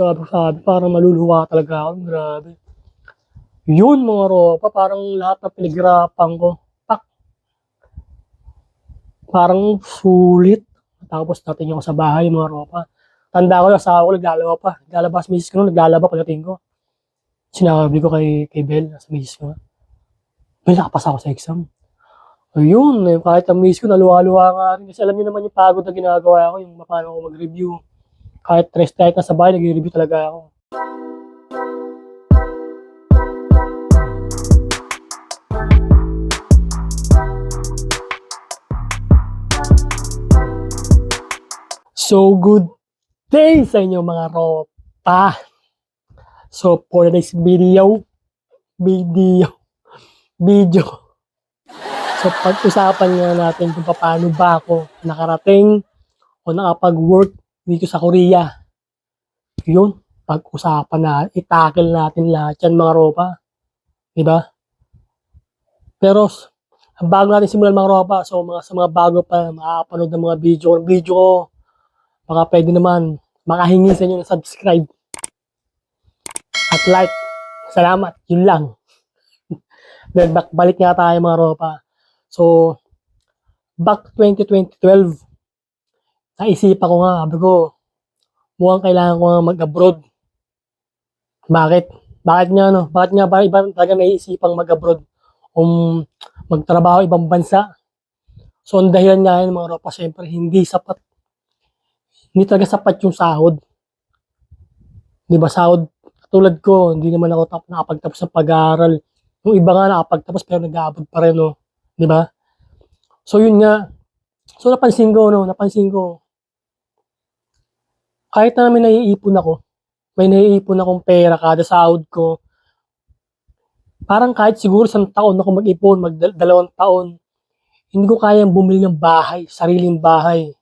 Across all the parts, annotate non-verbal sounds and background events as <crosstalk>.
Grabe sabi, parang maluluwa talaga ako. Grabe. Yun mga ropa, parang lahat na pinaghirapan ko. Pak. Parang sulit. Tapos natin ako sa bahay mga ropa. Tanda ko, asawa ko naglalaba pa. Naglalaba sa misis ko naglalaba pagdating ko. Sinabi ko kay, kay Bel, sa misis ko. Bel, nakapasa ako sa exam. Ayun, eh, kahit ang miss ko, naluwa-luwa nga rin. Kasi alam niyo naman yung pagod na ginagawa ko, yung paano ako mag-review. Kahit stress kahit nasa bahay, nag-review talaga ako. So, good day sa inyo mga ropa. So, for today's video, video, video. So, pag-usapan nga natin kung paano ba ako nakarating o nakapag-work dito sa Korea. Yun, pag-usapan na, itakil natin lahat yan mga ropa. Diba? Pero, s- bago natin simulan mga ropa, so mga, sa mga bago pa makakapanood ng mga video, video ko, baka pwede naman makahingi sa inyo ng subscribe at like. Salamat, yun lang. <laughs> Then, balik nga tayo mga ropa. So, back 2012, naisipan ko nga, sabi ko, mukhang kailangan ko nga mag-abroad. Bakit? Bakit nga, no? Bakit nga ba iba talaga naisipang mag-abroad? Um, magtrabaho ibang bansa. So, ang dahilan nga yun, mga ropa, syempre, hindi sapat. Hindi talaga sapat yung sahod. Di ba, sahod, tulad ko, hindi naman ako tap, nakapagtapos ng pag-aaral. Yung iba nga nakapagtapos pero nag-aabot pa rin, no? Di ba? So yun nga. So napansin ko, no, napansin ko. Kahit na namin naiipon ako, may naiipon akong pera kada sahod ko. Parang kahit siguro isang taon ako mag-ipon, mag dalawang taon, hindi ko kayang bumili ng bahay, sariling bahay.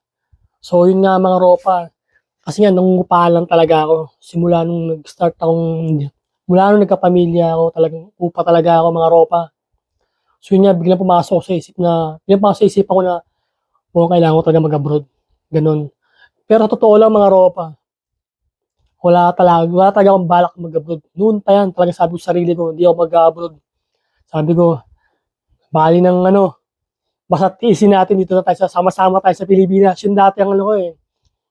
So yun nga mga ropa. Kasi nga, nangungupa lang talaga ako. Simula nung nag-start akong, mula nung nagkapamilya ako, talagang upa talaga ako mga ropa. So yun nga, biglang pumasok sa isip na, biglang pumasok sa isip ako na, oo, kailangan ko talaga mag-abroad. Ganun. Pero totoo lang mga ropa, wala talaga, wala talaga akong balak mag-abroad. Noon pa yan, talaga sabi ko sa sarili ko, hindi ako mag-abroad. Sabi ko, bali ng ano, basta tiisin natin dito na tayo, sa- sama-sama tayo sa Pilipinas. Yun dati ang ano ko eh,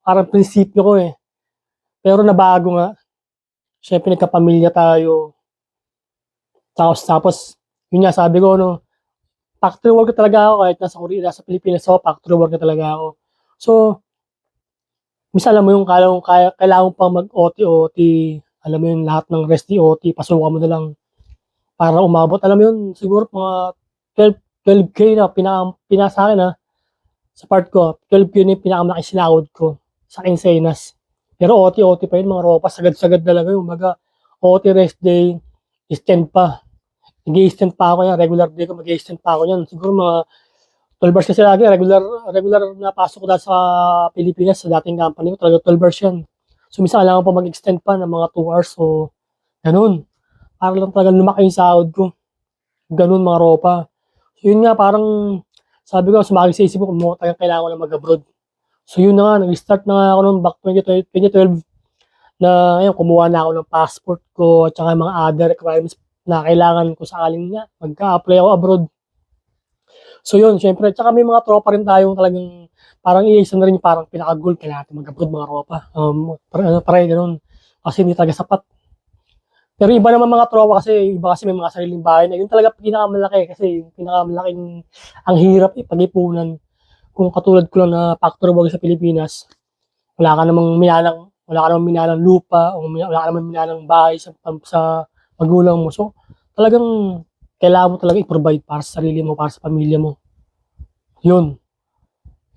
parang prinsipyo ko eh. Pero nabago nga. Siyempre nagkapamilya tayo. Tapos, tapos, yun nga sabi ko, no, factory worker talaga ako kahit nasa Korea, nasa Pilipinas ako, factory worker talaga ako. So, misa alam mo yung kailangan mo pang mag-OT-OT, alam mo yung lahat ng rest OT, pasukan mo na lang para umabot. Alam mo yun, siguro mga 12, 12K na pinaka, pinaka sa akin ha, sa part ko, 12K na yung pinakamalaki sinahod ko sa Quincenas. Pero OT-OT pa yun, mga ropa, sagad-sagad talaga yung mga OT rest day, extend pa nag-extend pa ako yan, regular day ko mag-extend pa ako yan. Siguro mga 12 hours kasi lagi, regular, regular na pasok ko sa Pilipinas, sa dating company ko, talaga 12 hours yan. So, minsan kailangan pa mag-extend pa ng mga 2 hours, so, ganun. Para lang talaga lumaki yung sahod ko. Ganun mga ropa. So, yun nga, parang, sabi ko, sumagi sa isip ko, kung talagang kailangan ko na mag-abroad. So, yun na nga, nag-start na nga ako noon, back 2012, 2012 na, ayun, kumuha na ako ng passport ko, at saka mga other requirements na kailangan ko sakaling nga magka-apply ako abroad. So yun, syempre, tsaka may mga tropa rin tayong talagang parang iisa na rin yung parang pinaka-goal kaya natin mag-abroad mga tropa. Um, para, ano, para ganun. Kasi hindi talaga sapat. Pero iba naman mga tropa kasi, iba kasi may mga sariling bahay na yun talaga pinakamalaki kasi yung pinakamalaking ang hirap ipag-ipunan. Kung katulad ko lang na factory work sa Pilipinas, wala ka namang minalang, wala ka namang minalang lupa, o wala ka namang minalang bahay sa, sa magulang mo. So, talagang kailangan mo talaga i-provide para sa sarili mo, para sa pamilya mo. Yun.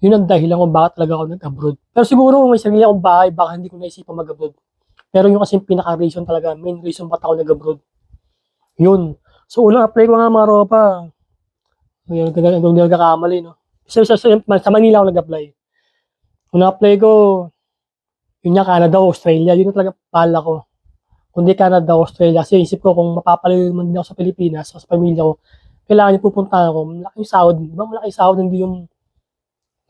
Yun ang dahilan kung bakit talaga ako nag-abroad. Pero siguro kung may sarili akong bahay, baka hindi ko naisipan mag-abroad. Pero yung kasi pinaka-reason talaga, main reason ba't ako nag-abroad. Yun. So, unang apply ko nga mga ropa. Yun, kung hindi nagkakamali, no? Sa, sa, sa, sa Manila ako nag-apply. Unang apply ko, yun nga, Canada, Australia. Yun yung talaga pala ko kundi Canada, Australia. Kasi isip ko kung mapapalayo man din ako sa Pilipinas, sa pamilya ko, kailangan yung pupunta ako. Malaking sahod. Di ba malaking sahod, hindi yung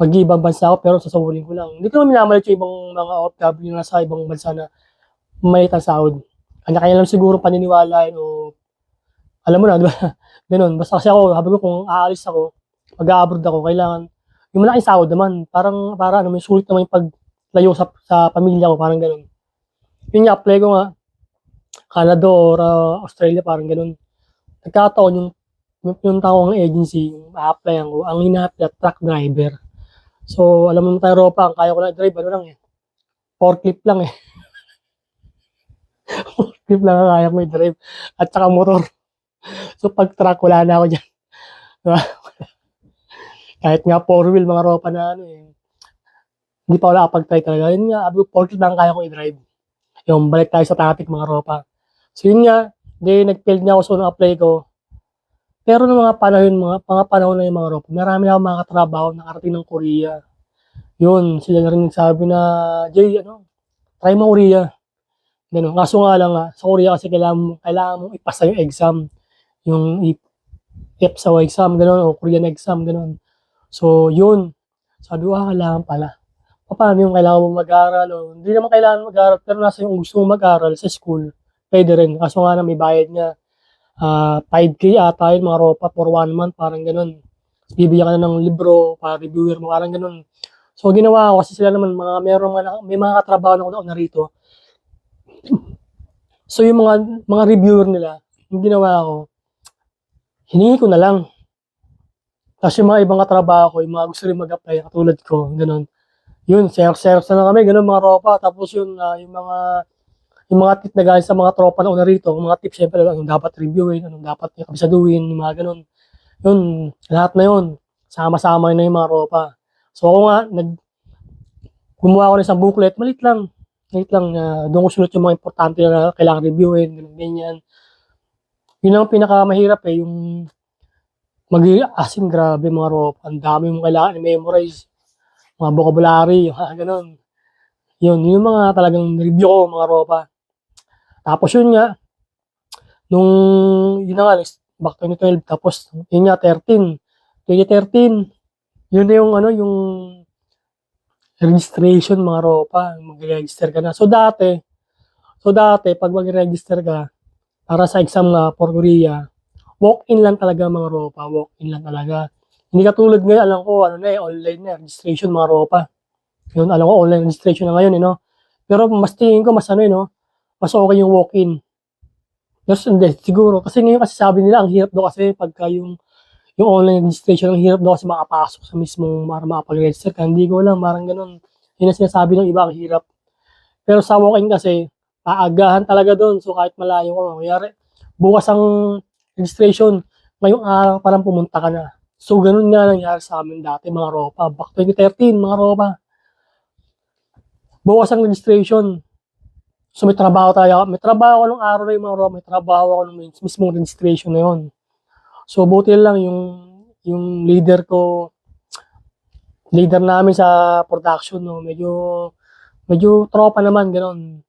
mag-ibang bansa ako, pero sasahurin ko lang. Hindi ko naman minamalit yung ibang mga OFW na sa ibang bansa na maliit ang sahod. Kanya-kanya lang siguro paniniwala yun o alam mo na, di ba? <laughs> Ganun. Basta kasi ako, ko kung aalis ako, mag-abroad ako, kailangan, yung malaking sahod naman, parang, para ano, may sulit naman yung paglayo sa, sa pamilya ko, parang ganun. Yun nga, apply ko nga, Canada or uh, Australia, parang ganun. Nagkataon yung, yung, tao ng agency, yung a-apply ko, ang na truck driver. So, alam mo tayo, Ropa, ang kaya ko na drive, ano lang eh, forklift lang eh. <laughs> forklift lang ang kaya ko i-drive. At saka motor. So, pag truck, wala na ako dyan. <laughs> Diba? Kahit nga four wheel, mga ropa na ano eh. Hindi pa wala kapag-try talaga. Yun nga, forklift lang kaya ko i-drive. Yung balik tayo sa topic, mga ropa. So, yun nga, di nag-failed nga ako sa apply ko. Pero ng mga panahon, mga, mga panahon na yung mga ropa, marami na akong mga katrabaho nakarating ng Korea. Yun, sila na rin nagsabi na, Jay, ano, try mo Korea. Ganun. Kaso nga lang nga, sa Korea kasi kailangan, mo- kailangan mong ipasa yung exam. Yung I- EPSA exam, ganun, o Korean exam, ganun. So, yun. Sabi ko, ah, kailangan pala. Paano yung kailangan mo mag-aral? O, hindi naman kailangan mag-aral, pero nasa yung gusto mo mag-aral sa school, pwede rin. Kaso nga na may bayad niya. Ah, 5K ata yun, mga ropa, for one month, parang ganun. Bibigyan ka na ng libro, para reviewer mo, parang ganun. So, ginawa ko, kasi sila naman, mga, meron mga, may mga katrabaho na ako na narito. So, yung mga, mga reviewer nila, yung ginawa ko, hiningi ko na lang. Tapos yung mga ibang katrabaho ko, yung mga gusto rin mag-apply, katulad ko, ganun. Yun, share-share na kami, ganun mga ropa. Tapos yun, ah, yung mga, yung mga tip na galing sa mga tropa na una rito, mga tips, syempre, anong dapat reviewin, anong dapat kabisaduhin, yung mga ganun. Yun, lahat na yun. Sama-sama na yung mga ropa. So ako nga, nag, gumawa ko ng isang booklet, malit lang. Malit lang, na doon ko sunod yung mga importante na kailangan reviewin, ganun, ganyan. Yun ang pinakamahirap eh, yung mag asin grabe mga ropa. Ang dami mong kailangan i-memorize. Mga vocabulary, yung <laughs> mga yun yung mga talagang review ko mga ropa. Tapos yun nga, nung, yun na nga, back 2012, tapos yun nga, 13. 2013, yun na yung ano, yung registration mga ropa, mag-register ka na. So dati, so dati, pag mag-register ka, para sa exam nga for Korea, walk-in lang talaga mga ropa, walk-in lang talaga. Hindi katulad ngayon, alam ko, ano na eh, online na, registration mga ropa. Yun, alam ko, online registration na ngayon, eh, no? Pero mas tingin ko, mas ano, eh, no? Mas okay yung walk-in. Yes, hindi, siguro. Kasi ngayon kasi sabi nila, ang hirap daw kasi pagka yung yung online registration, ang hirap daw kasi makapasok sa mismong para makapag-register ka. Hindi ko alam, parang ganun. Yun ang sinasabi ng iba, ang hirap. Pero sa walk-in kasi, paagahan talaga doon. So kahit malayo ko, mayari, bukas ang registration, ngayong araw parang pumunta ka na. So ganun nga nangyari sa amin dati, mga ropa. Back 2013, mga ropa. Bukas ang registration. So may trabaho tayo. May trabaho ako nung araw na yung mga ropa. May trabaho ako nung mismong registration na yun. So buti lang yung yung leader ko leader namin sa production no medyo medyo tropa naman ganoon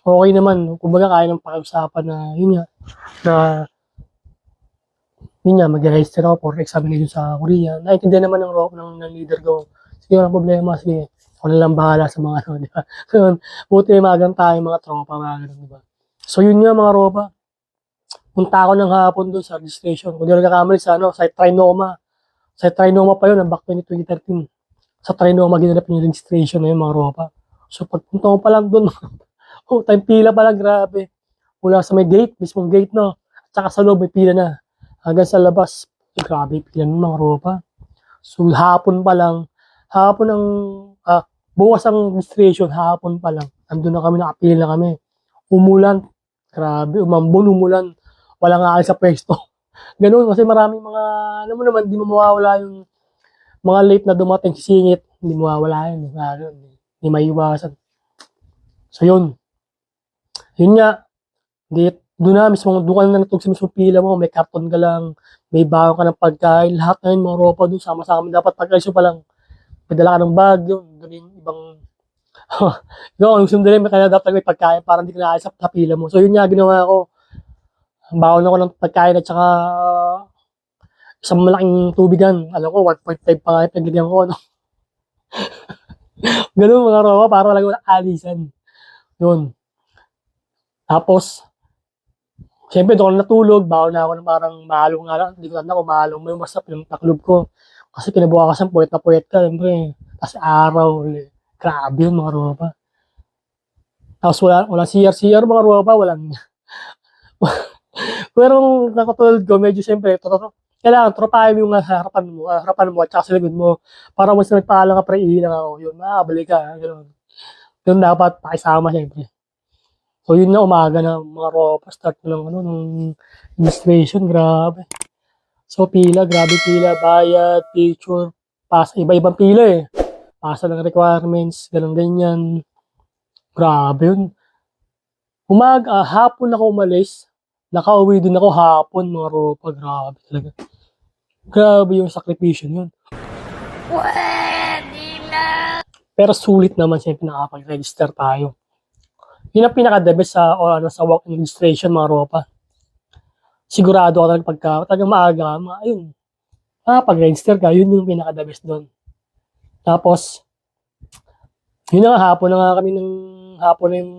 okay naman kumbaga kaya ng pakiusapan na yun nga na yun nga mag-register ako for examination sa Korea naintindihan naman ng, ng, ng leader ko sige walang problema sige ako na lang bahala sa mga ano <laughs> di ba so, buti magang tayo mga tropa mga ganun di ba so yun nga mga ropa punta ako ng hapon doon sa registration. Kung di nagkakamali sa ano, sa Trinoma. Sa Trinoma pa yun, ang back 2013. Sa Trinoma, ginanap yung registration na yun, mga ropa. So, pagpunta ko pa lang doon, <laughs> oh, time pila pa lang, grabe. Mula sa may gate, mismong gate, no. At saka sa loob, may pila na. Hanggang sa labas, grabe, pila ng mga ropa. So, hapon pa lang, hapon ang, ah, bukas ang registration, hapon pa lang. Andun na kami, nakapila na kami. Umulan, grabe, umambon, umulan walang aalis sa pwesto. <laughs> Ganun, kasi maraming mga, alam mo naman, di mo mawawala yung mga late na dumating sisingit, hindi mawawala yun. Hindi maiwasan. So yun. Yun nga, di, doon na mismo, doon ka na natug sa mismo pila mo, may karton ka lang, may bago ka ng pagkain, lahat na yun, mga ropa doon, sama-sama, dapat pagkaiso pa lang, may dala ka ng bag, yun, doon yung ibang, <laughs> ikaw, ang gusto may kaya dapat may pagkain, para hindi ka naalis sa, pila mo. So yun nga, ginawa ko, baon ako ng pagkain at saka isang malaking tubigan. Alam ko, 1.5 pa nga yung pinaglagyan ko. No? <laughs> Ganun mga ropa, para talaga wala alisan. Yun. Tapos, Siyempre, doon ako natulog, bawal na ako ng parang mahalong nga lang. Hindi ko tanda kung mahalong mo yung masap yung taklob ko. Kasi kinabukasan, puwet na puwet ka, siyempre. Tapos araw, ulit. grabe yun mga ropa. Tapos wala, wala CR-CR mga ropa, walang... <laughs> Pero nung nakatulad ko, medyo siyempre, totoo, kailangan tropahin mo yung harapan mo, ah, harapan mo at saka sa likod mo. Para once na nagpaalam ka, pre, ilang ako. Yun, ah, balik ka. Ganun. Yun dapat pakisama siyempre. So yun na umaga na mga ropa, start na ng ano, ng administration, grabe. So pila, grabe pila, bayad, picture, pas, iba-ibang pila eh. Pasa ng requirements, ganun ganyan. Grabe yun. Umag, ah, hapon ako umalis, nakauwi din ako hapon, mga ropa, grabe talaga. Grabe yung sakripisyo yun. Pero sulit naman siyempre nakapag-register tayo. Yun ang pinaka-the sa, o, ano, sa walk-in registration, mga ropa. Sigurado ka talaga pagka, talagang maaga mga, ayun, ah, pag-register ka, yun yung pinaka-the doon. Tapos, yun na nga, hapon na nga kami ng, hapon na yung,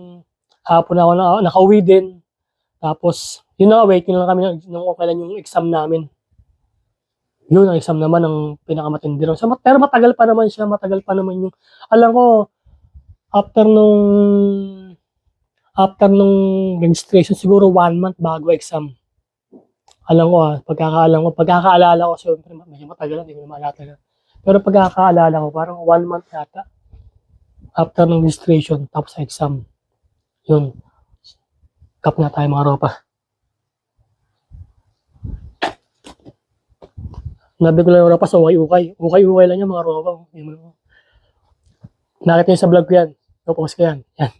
hapon na ako na, nakauwi din. Tapos, yun na nga, waiting lang kami ng, ng kung kailan yung exam namin. Yun, ang exam naman ang pinakamatindi ron. So, pero matagal pa naman siya, matagal pa naman yung, alam ko, after nung, after nung registration, siguro one month bago exam. Alam ko ah, pagkakaalam ko, pagkakaalala ko, syempre, medyo matagal, hindi ko na maalala talaga. Pero pagkakaalala ko, parang one month yata. After ng registration, tapos exam. Yun. Kap na tayo mga ropa. Nabi ko lang yung ropa sa ukay-ukay. Ukay-ukay lang yung mga ropa. Nakita niyo sa vlog ko yan. Tapos ko yan. Yan.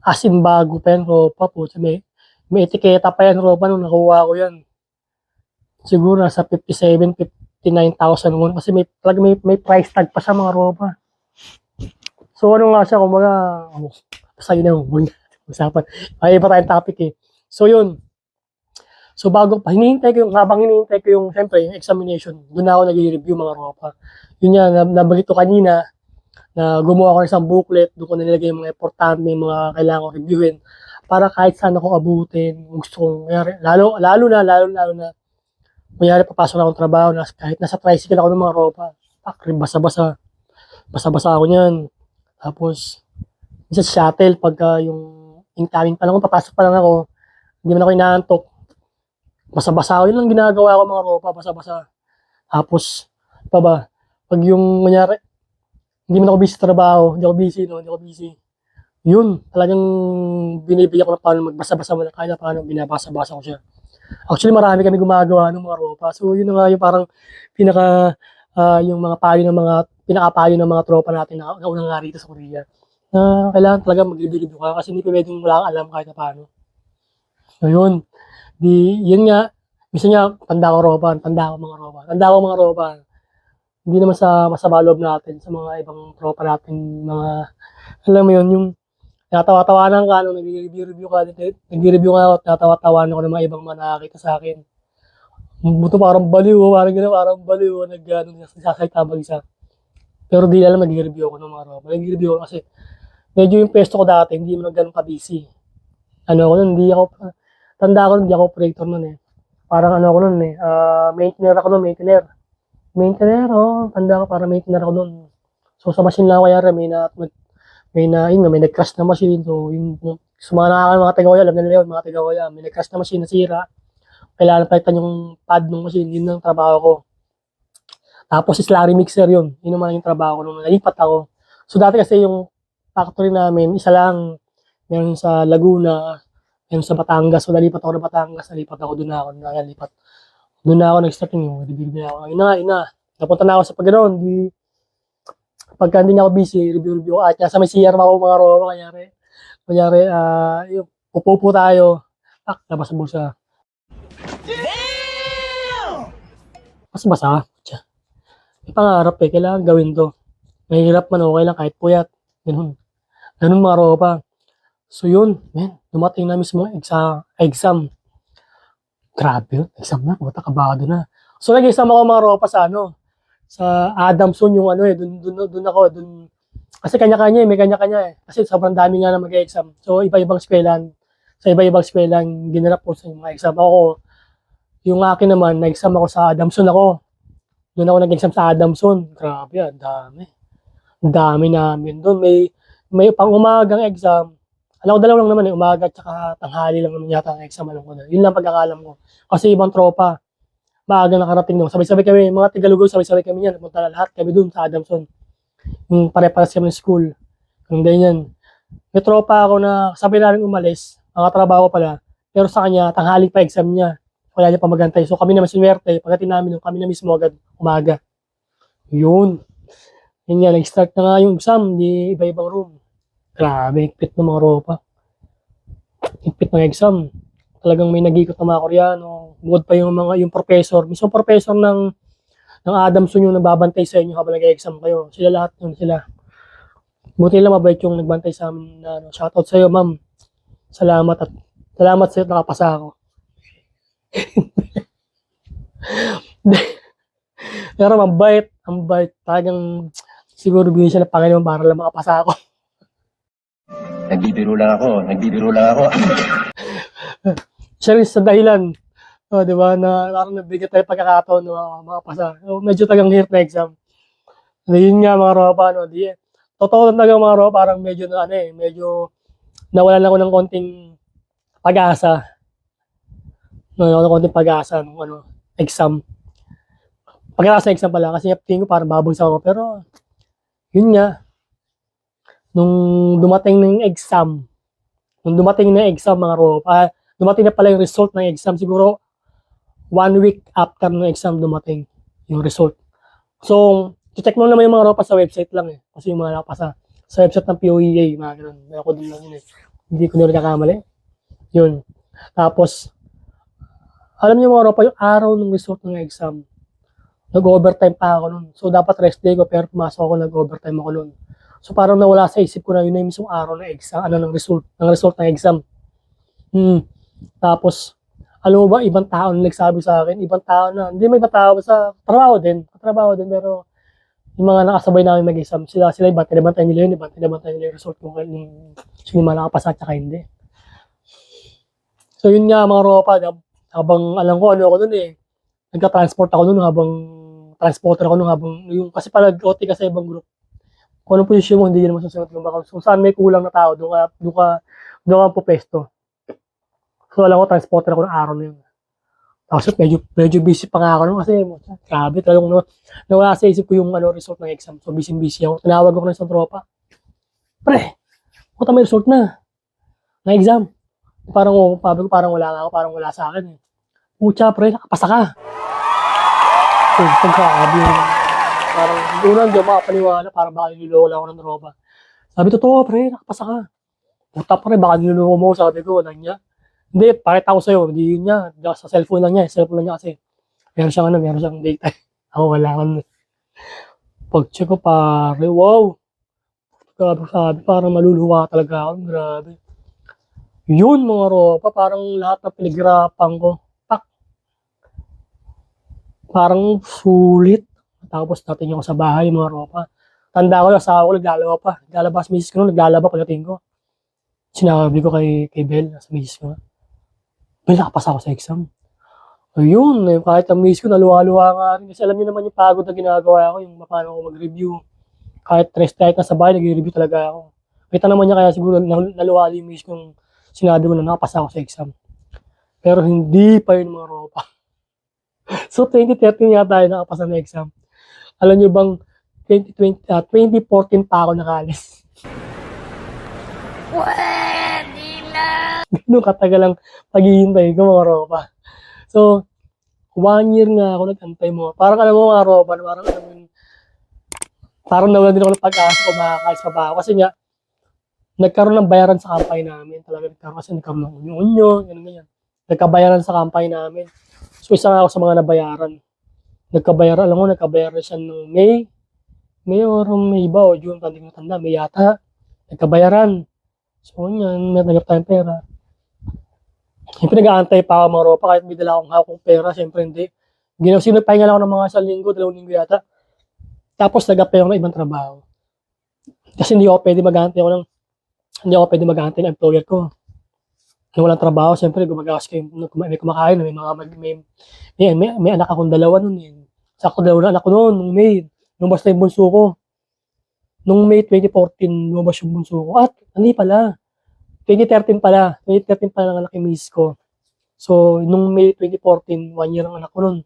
As in bago pa yan, ropa po. May, may etiketa pa yan, ropa, nung nakuha ko yan. Siguro nasa 57, 59,000 won. Kasi may, talaga may, may price tag pa sa mga ropa. So ano nga siya, kumbaga, oh, basta yun na huwag usapan. Ay, iba tayong topic eh. So yun. So bago pa, hinihintay ko yung, habang hinihintay ko yung, siyempre, yung examination, doon ako nag-review mga ropa. Yun yan, nab- nabanggit ko kanina, na gumawa ko ng isang booklet, doon ko nilagay yung mga importante, mga kailangan ko reviewin, para kahit saan ako abutin, gusto kong, mayari, lalo, lalo na, lalo, lalo na, mayari papasok na akong trabaho, na, kahit nasa tricycle ako ng mga ropa, pak, basa-basa, basa-basa ako niyan. Tapos, sa shuttle, pagka yung incoming pa lang ako, papasok pa lang ako, hindi man ako inaantok, basa-basa ako, yun lang ginagawa ko mga ropa, basa-basa. Tapos, pa ba, pag yung, manyari, hindi man ako busy trabaho, hindi ako busy, no, hindi ako busy. Yun, talagang binibigyan ko na paano magbasa-basa mo na kaya paano binabasa-basa ko siya. Actually, marami kami gumagawa ng mga ropa. So, yun na nga yung parang pinaka, ah, yung mga payo ng mga, pinaka-payo ng mga tropa natin na nauna nga rito sa Korea. Na kailangan talaga mag-review ka kasi hindi pa pwedeng wala kang alam kahit na paano. So, yun. Di, yun nga, minsan nga, tanda ko ropa, tanda ko mga ropa, tanda ko mga ropa. Hindi naman sa masama loob natin, sa mga ibang tropa natin, mga, alam mo yun, yung natawa-tawanan ka, nung nag-review ka, nag-review ka, natawa-tawanan ko ng mga ibang mga sa akin. Buto parang baliw, parang gano'n, parang baliw, nag, ano, nagsasalita mag-isa. Pero di alam, nag-review ako ng mga ropa. Nag-review ako kasi, medyo yung pesto ko dati, hindi mo ganun ka-busy. Ano ako nun, hindi ako, tanda ko nun, hindi ako operator nun eh. Parang ano ako nun eh, ah, maintainer ako nun, maintainer. Maintainer, tanda ko, parang maintainer ako nun. So sa machine lang ako kaya may na, may na, yun may nag-crash na machine. So yung, sa mga nakakal, mga taga alam nila yun, mga taga may nag-crash na machine, nasira. Kailangan palitan yung pad ng machine, yun ang trabaho ko. Tapos slurry mixer yun, yun naman yung trabaho ko nung nalipat ako. So dati kasi yung factory namin, isa lang, meron sa Laguna, meron sa Batangas. So nalipat ako ng Batangas, nalipat ako doon na ako, nalipat. Doon na ako nag-start yung review na ako. Yun na, yun na. Napunta na ako sa paganoon, di, pagka hindi na ako busy, review-review ako. At nasa may CR ako mga roba, kanyari, kanyari, ah, yung, upo tayo, tak, labas sa bulsa. Mas basa. Tsa. May pangarap eh, kailangan gawin to. Mahirap man, okay lang, kahit puyat. Ganun. Ganun mga ropa. So yun, men, dumating na mismo exam. exam. Grabe yun, exam na, puta, kabado na. So nag-exam ako mga ropa sa ano, sa Adamson yung ano eh, dun, dun, dun ako, dun, kasi kanya-kanya eh, may kanya-kanya eh. Kasi sobrang dami nga na mag-exam. So iba-ibang eskwelahan. sa iba-ibang eskwela ang ginanap po sa mga exam. Ako, yung akin naman, nag-exam ako sa Adamson ako. Doon ako nag-exam sa Adamson. Grabe, ang dami. Ang dami namin doon. May, may pang umagang exam. Alam ko, dalawa lang naman eh. Umaga at saka tanghali lang naman yata ang exam. Alam ko na. Yun lang pagkakalam ko. Kasi ibang tropa, maaga nakarating doon. Sabay-sabay kami, mga Tigalugol, sabay-sabay kami yan. Punta na lahat kami doon sa Adamson. Yung pare-pares kami ng school. Yung ganyan. May tropa ako na sabi namin umalis, mga trabaho pala. Pero sa kanya, tanghali pa exam niya. Kaya niya pa magantay. So kami naman sinwerte, pagdating namin nung kami na mismo agad umaga. Yun. Yun nga, nag-start na nga yung exam, di iba-ibang room. Grabe, higpit ng mga ropa. Higpit ng exam. Talagang may nag-ikot na mga Koreano. Bukod pa yung mga yung professor. Mismo professor ng ng Adamson yung nagbabantay sa inyo habang nag-exam kayo. Sila lahat yun, sila. Buti lang mabait yung nagbantay sa amin na ano, shoutout sa iyo, ma'am. Salamat at salamat sa at nakapasa ako. <laughs> Pero mabait, ang bait. Talagang siguro binigyan siya ng Panginoon para lang makapasa ako. Nagbibiro lang ako, nagbibiro lang ako. <laughs> Siya rin sa dahilan, oh, di ba, na parang nabigyan tayo pagkakataon na mga makapasa. So, medyo tagang hirap na exam. So, yun nga mga ropa, no, di, totoo lang talaga mga ropa, parang medyo na ano eh, medyo nawalan ako ng konting pag-asa. Nawalan ng konting pag-asa nung ano, exam. Pag-asa ng exam pala, kasi tingin ko parang babagsak ako, pero yun nga, nung dumating ng exam, nung dumating na exam mga ropa, dumating na pala yung result ng exam, siguro one week after ng exam dumating yung result. So, check mo naman yung mga ropa sa website lang eh. Kasi yung mga nakapasa sa website ng POEA, mga ganun. May ako din lang yun eh. Hindi ko na nakakamali. Yun. Tapos, alam niyo mga ropa, yung araw ng result ng exam, nag-overtime pa ako nun. So, dapat rest day ko, pero pumasok ako, nag-overtime ako nun. So, parang nawala sa isip ko na yun na yung mismong araw ng exam, ano, ng result, ng result ng exam. Hmm. Tapos, alam mo ba, ibang tao na nagsabi sa akin, ibang tao na, hindi may ibang tao, sa trabaho din, trabaho din, pero yung mga nakasabay namin mag-exam, sila, sila iba, tinabantay nila yun, iba, tinabantay nila yung result kung yung, yung mga nakapasa at saka hindi. So, yun nga, mga ropa, habang alam ko, ano ako dun eh, nagka-transport ako dun habang transporter ako nung habang, yung, kasi pala OT ka sa ibang group, kung anong posisyon mo, hindi yun naman susunod yung baka, kung saan may kulang na tao, doon ka, doon ka, doon ka pupesto. So, alam ko, transporter ako ng araw na yun. Tapos, medyo, medyo busy pa nga ako nun kasi, grabe, talagang no, nawala sa isip ko yung ano, result ng exam. So, busy-busy ako. Tinawag ako ng isang tropa. Pre, puta may result na. Na exam. Parang, oh, sabi parang wala nga ako, parang wala sa akin eh. Pucha, pre, nakapasa ka. So, pagkakabi yun. Parang, unang hindi ako makapaniwala, parang baka niloloko lang ako ng tropa. Sabi, totoo, pre, nakapasa ka. Puta, pre, baka niloloko mo, sabi ko, wala niya. Hindi, pakita ko sa'yo. Hindi yun niya. Sa cellphone lang niya. Cellphone lang niya kasi. Meron siyang ano, meron siyang data. <laughs> Ako wala ko. Pag-check ko, pare, wow. Grabe sabi, parang maluluwa talaga ako. Grabe. Yun, mga ropa, parang lahat na pinaghirapan ko. Pak. Parang sulit. Tapos natin ako sa bahay, mga ropa. Tanda ko, asawa ko, naglalaba pa. Naglalabas, misis ko, naglalaba pagdating ko. Sinabi ko kay, kay Bel, sa misis ko. May nakapasa ako sa exam. Ayun, eh, kahit ang miss ko, naluwa-luwa nga rin. Kasi alam niyo naman yung pagod na ginagawa ko, yung paano ako mag-review. Kahit stress, kahit nasa bahay, nag-review talaga ako. Kita naman niya kaya siguro nal- naluwa yung miss kong sinabi ko na nakapasa ako sa exam. Pero hindi pa yun mga ropa. <laughs> so, 2013 yata tayo nakapasa na exam. Alam niyo bang 2020, ah, 2014 pa ako nakalis. <laughs> Ganun katagal ang paghihintay ko mga ropa. So, one year nga ako nag-antay mo. Parang alam mo mga ropa, na parang alam mo parang nawalan din ako ng pag-asa kung makakalis pa ba ako. Kasi nga, nagkaroon ng bayaran sa kampay namin. Talaga nagkaroon kasi nagkaroon ng unyo-unyo, ganun ganyan. Nagkabayaran sa kampay namin. So, isa nga ako sa mga nabayaran. Nagkabayaran, alam mo, nagkabayaran siya noong May. May or May ba o June, tanda ko tanda, May yata. Nagkabayaran. So, yan, may nagap tayong pera. Siyempre, nag-aantay pa ako mga ropa kahit may dala akong hakong pera. Siyempre, hindi. Ginaw, sinagpahinga lang ako ng mga isang linggo, dalawang linggo yata. Tapos, nag-apply ako ng ibang trabaho. Kasi hindi ako pwede mag-aantay ako ng, hindi ako pwede mag-aantay ng employer ko. yung walang trabaho, siyempre gumagawas kayo, may kumakain, may mga, may, may, may, may, may anak akong dalawa nun eh. Sakto na anak ko noon, nung May, lumabas na yung bunso ko. Nung May 2014, lumabas yung bunso ko. At, hindi pala. 2013 pala. 2013 pala ang anak yung miss ko. So, nung May 2014, one year ang anak ko nun.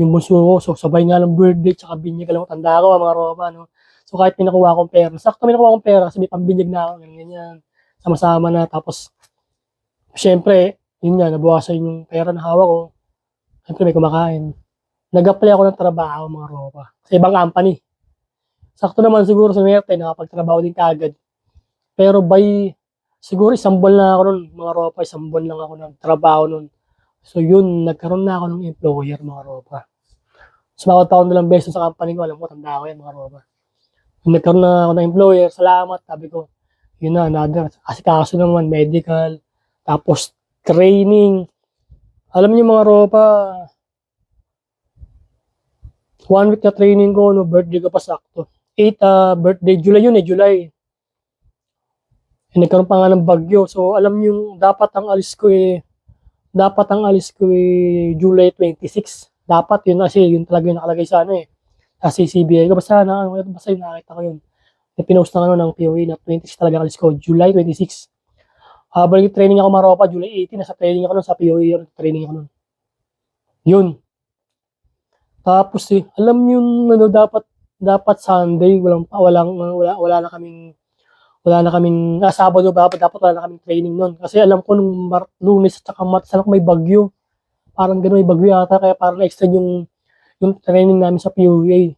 Yung bunso ko, so sabay nga ng birthday, tsaka binyag ko, tanda ko, mga ropa, no. So, kahit pinakuha akong pera, sakto may nakuha akong pera, kasi may pambinyag na ako, ganyan, ganyan. Sama-sama na, tapos, syempre, yun nga, nabawasan yung pera na hawak ko. Syempre, may kumakain. Nag-apply ako ng trabaho, mga ropa, sa ibang company. Sakto naman siguro sa Merte, nakapagtrabaho din kagad. Pero by, siguro isang buwan na ako nun, mga ropa, isang buwan lang ako ng trabaho nun. So yun, nagkaroon na ako ng employer, mga ropa. Sumawat taon na lang beses sa company ko, alam mo, tanda ko yan, mga ropa. Nagkaroon na ako ng employer, salamat, sabi ko, yun na, another. Kasi kaso naman, medical, tapos training. Alam niyo mga ropa, one week na training ko, no, birthday ko pa sakto. 8 ah, birthday, July yun eh, July. Eh, nagkaroon pa nga ng bagyo. So, alam yung dapat ang alis ko eh, dapat ang alis ko eh, July 26. Dapat yun kasi yun talaga yung nakalagay sa ano eh. Sa CCBA ko. Basta na, ano, basta yun nakita ko yun. Na pinost na ano ng POE na 26 talaga alis ko. July 26. Habang uh, training ako maropa, July 18, nasa training ako nun sa POE yun. Training ako nun. Yun. Tapos eh, alam niyo ano dapat dapat Sunday walang walang wala, wala na kaming wala na kaming ah, Sabado dapat dapat wala na kaming training noon kasi alam ko nung Mar- Lunes at saka Martes alam may bagyo parang gano'n may bagyo yata kaya parang extend yung yung training namin sa PUA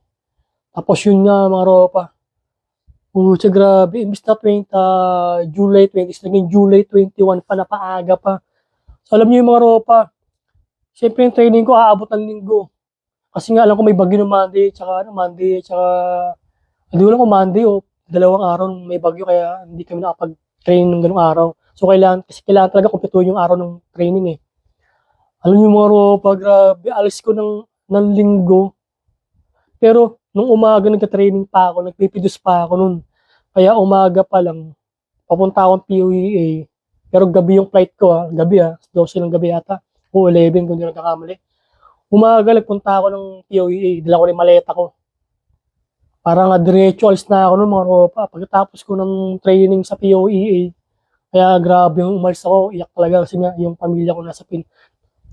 tapos yun nga mga ropa Pucha, grabe. Imbis na 20, ah, July 20, naging July 21 pa, napaaga pa. So, alam niyo yung mga ropa, syempre yung training ko, aabot ng linggo. Kasi nga alam ko may bagyo ng Monday, tsaka ano, Monday, tsaka hindi ko alam kung Monday o dalawang araw may bagyo kaya hindi kami nakapag-train ng ganung araw. So kailangan, kasi kailangan talaga kumpletuhin yung araw ng training eh. Alam niyo mga ropa, grabe, alis ko ng, ng linggo. Pero nung umaga nagka-training pa ako, nagpipidus pa ako nun. Kaya umaga pa lang, papunta akong PUEA. Pero gabi yung flight ko ha, gabi ha, 12 ng gabi yata. O 11 kung di nagkakamali. Umaga, nagpunta ako ng POEA, dala ko rin maleta ko. Parang diretso, alis na ako ng mga ropa. Pagkatapos ko ng training sa POEA, kaya grabe yung umalis ako, iyak talaga kasi nga yung pamilya ko nasa pin.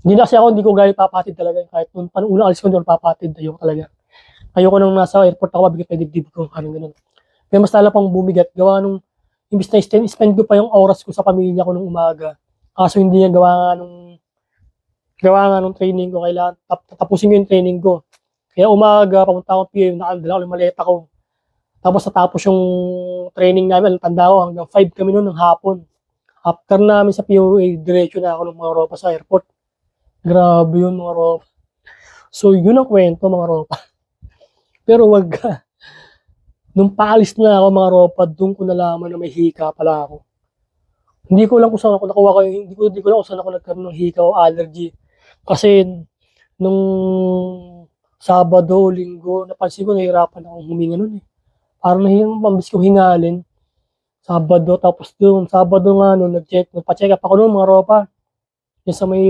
Hindi na kasi ako, hindi ko galit papatid talaga. Kahit nung pan unang alis ko, hindi ko papatid, ayoko talaga. Ayoko nung nasa airport ako, mabigat na dibdib ko, parang ganun. Kaya mas lalo pang bumigat, gawa nung, imbis na spend, spend ko pa yung oras ko sa pamilya ko nung umaga. Kaso hindi yan gawa nga nung gawa nga nung training ko, kailangan tap, tapusin ko yung training ko. Kaya umaga, papunta ako PM, nakadala ko yung maleta ko. Tapos natapos yung training namin, tanda ko, hanggang 5 kami noon ng hapon. After namin sa POA, diretso na ako ng mga ropa sa airport. Grabe yun mga ropa. So yun ang kwento mga ropa. <laughs> Pero wag ka. Nung paalis na ako mga ropa, doon ko nalaman na may hika pala ako. Hindi ko lang kung saan ako nakuha ko, hindi ko, hindi ko lang kung saan ako nagkaroon ng hika o allergy. Kasi nung Sabado, Linggo, napansin ko nahihirapan akong huminga nun eh. Parang nahihirang mambis kong hingalin. Sabado, tapos doon, Sabado nga noon, nag-check, nagpa-check up ako noon mga ropa. Yung sa may,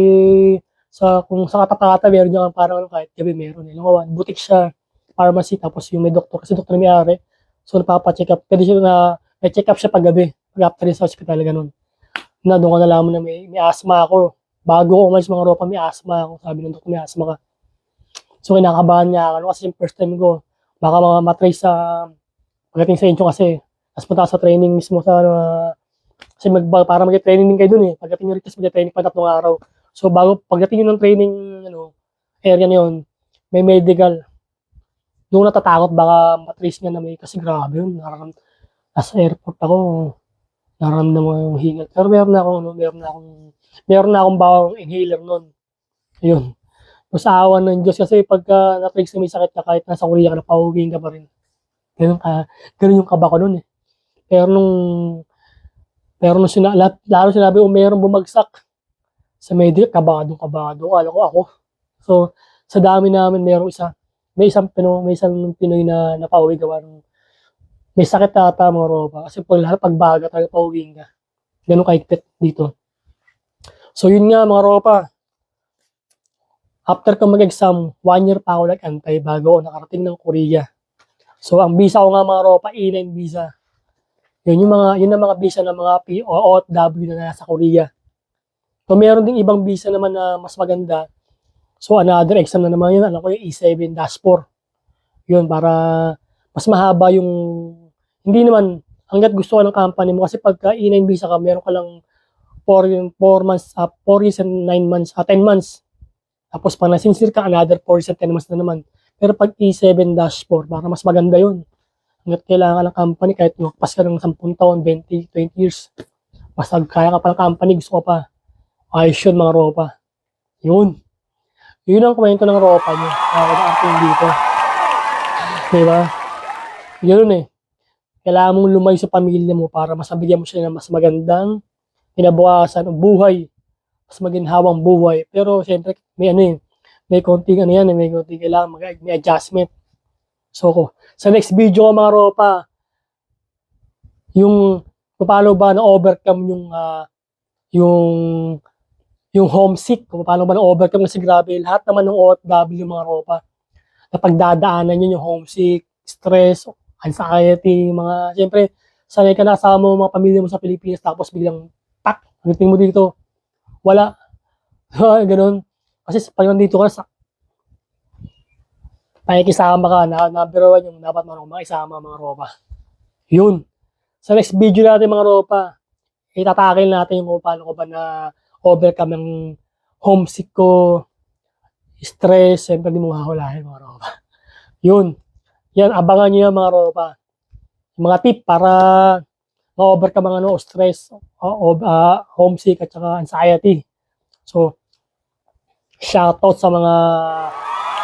sa, kung sa katakata, meron niya parang ano, kahit gabi meron. Eh. Yung butik siya, pharmacy, tapos yung may doktor, kasi doktor may ari. So, napapa-check up. Pwede siya na, may check up siya paggabi, pag after sa hospital, ganun. Na doon ko nalaman na may, may asthma ako. Bago ko umalis mga ropa, may ako. Sabi ng doktor, may asthma ka. So, kinakabahan niya ako. Kasi yung first time ko, baka mga matrace sa, pagdating sa inyo kasi, tapos punta sa training mismo sa, uh, kasi mag, para mag-training din kayo dun eh. Pagdating nyo rito, mag-training pa tatlong araw. So, bago, pagdating nyo ng training, ano, area na yun, may medical. Doon natatakot, baka matrace niya na may, kasi grabe yun. Nararam, nasa airport ako, nararamdaman mo yung hingal. Pero meron na akong, ano, meron na akong, meron na akong bawang inhaler nun. Ayun. Sa ng Diyos kasi pagka na-trace na may sakit ka kahit nasa Korea ka na pauwiin ka pa rin. Ganun ka, ganun yung kaba ko nun eh. Pero nung, pero nung sina, lalo sinabi ko mayroong bumagsak sa medical, kabado, kabado, kala ko ako. So, sa dami namin mayroong isa, may isang Pinoy, may isang Pinoy na napauwi gawa ng may sakit ata mga ropa. Kasi pag lahat pagbaga talaga pauwiin ka. Ganun kahigpit dito. So yun nga mga ropa. After ko mag-exam, one year pa ako nag-antay bago ako nakarating ng Korea. So ang visa ko nga mga ropa, E9 visa. Yun yung mga yun ang mga visa ng mga POW na nasa Korea. So meron ding ibang visa naman na mas maganda. So another exam na naman yun, alam ko yung E7-4. Yun para mas mahaba yung hindi naman hangga't gusto ka ng company mo kasi pagka E9 visa ka, meron ka lang 4 4 months, uh, 4 years and 9 months, uh, 10 months. Tapos pag nasinsir ka, another 4 years and 10 months na naman. Pero pag E7-4, para mas maganda yun. Hanggat kailangan ka ng company, kahit magpas ka ng 10 taon, 20, 20 years. Basta kaya ka pa ng company, gusto ko pa. Ayos yun mga ropa. Yun. Yun ang kwento ng ropa nyo. Kaya uh, ating dito. Diba? Yun eh. Kailangan mong lumayo sa pamilya mo para masabigyan mo siya ng mas magandang kinabukasan ng buhay. Mas maginhawang buhay. Pero siyempre, may ano eh, may konting ano yan, may konting kailangan mag may adjustment. So, sa next video mga ropa, yung paano ba na overcome yung ah, yung yung homesick, kung paano ba na overcome kasi grabe, lahat naman ng OFW mga ropa, na pagdadaanan yun yung homesick, stress, anxiety, mga, siyempre, sanay ka na kasama mo mga pamilya mo sa Pilipinas, tapos biglang, pagdating mo dito, wala. <laughs> Ganun. Kasi pag nandito ka, sa, pakikisama ka, na, number one yung dapat marunong makisama mga ropa. Yun. Sa next video natin mga ropa, itatakil natin yung paano ko ba na overcome ng homesick ko, stress, siyempre di mo mahulahin mga ropa. Yun. Yan, abangan nyo yan mga ropa. Mga tip para ma-overcome ang ano, stress, o, o, ah, homesick at saka anxiety. So, shoutout sa mga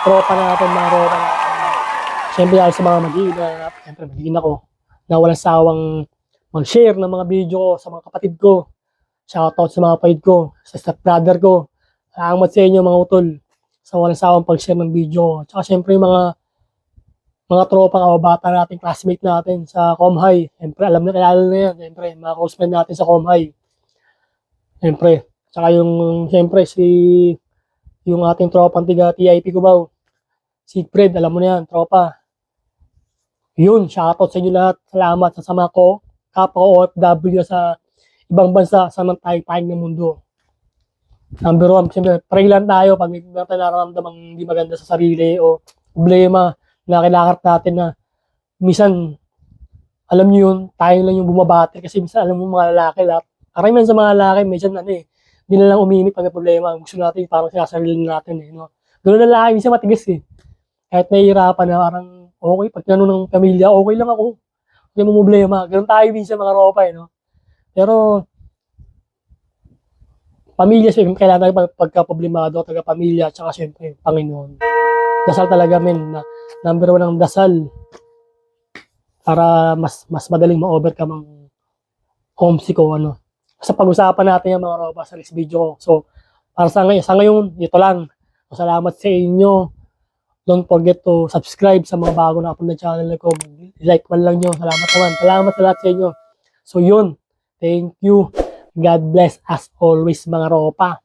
tropa natin, mga tropa natin. Siyempre, sa mga mag-iina, siyempre mag-iina ko, na walang sawang mag-share ng mga video ko sa mga kapatid ko. Shoutout sa mga kapatid ko, sa stepbrother ko. Salamat sa inyo mga utol sa walang sawang pag-share ng video. Tsaka siyempre yung mga mga tropa o bata natin, classmate natin sa Comhigh. Siyempre, alam na, kilala na yan. Siyempre, mga close friend natin sa Comhigh. Siyempre, tsaka yung, siyempre, si, yung ating tropang tiga TIP Cubao. Si Fred, alam mo na yan, tropa. Yun, shoutout sa inyo lahat. Salamat sa sama ko, kapwa OFW sa ibang bansa sa man tayo tayong ng mundo. Number one, siyempre, pray lang tayo pag may meron tayong nararamdamang hindi maganda sa sarili o problema na kailangan natin na minsan, alam niyo yun, tayo lang yung bumabati kasi minsan alam mo mga lalaki, lahat, karamihan sa mga lalaki, minsan ano eh, hindi na lang umimik pag may problema. Gusto natin parang sinasarili natin eh. No? Ganun na lalaki, minsan matigas eh. Kahit nahihirapan na parang, okay, pag tinanong ng pamilya, okay lang ako. Hindi mo problema. Ganun tayo minsan mga ropa eh. No? Pero, pamilya, siyempre, kailangan tayo pag- pagka-problemado, taga-pamilya, tsaka siyempre, Panginoon. Dasal talaga, men, na number one ang dasal para mas mas madaling ma-overcome ang homesick o ano. Sa pag-usapan natin yung mga roba sa next video ko. So, para sa ngayon, sa ngayon, ito lang. So, salamat sa inyo. Don't forget to subscribe sa mga bago na upload na channel ko. Like man lang nyo. Salamat naman. Salamat sa lahat sa inyo. So, yun. Thank you. God bless as always mga ropa.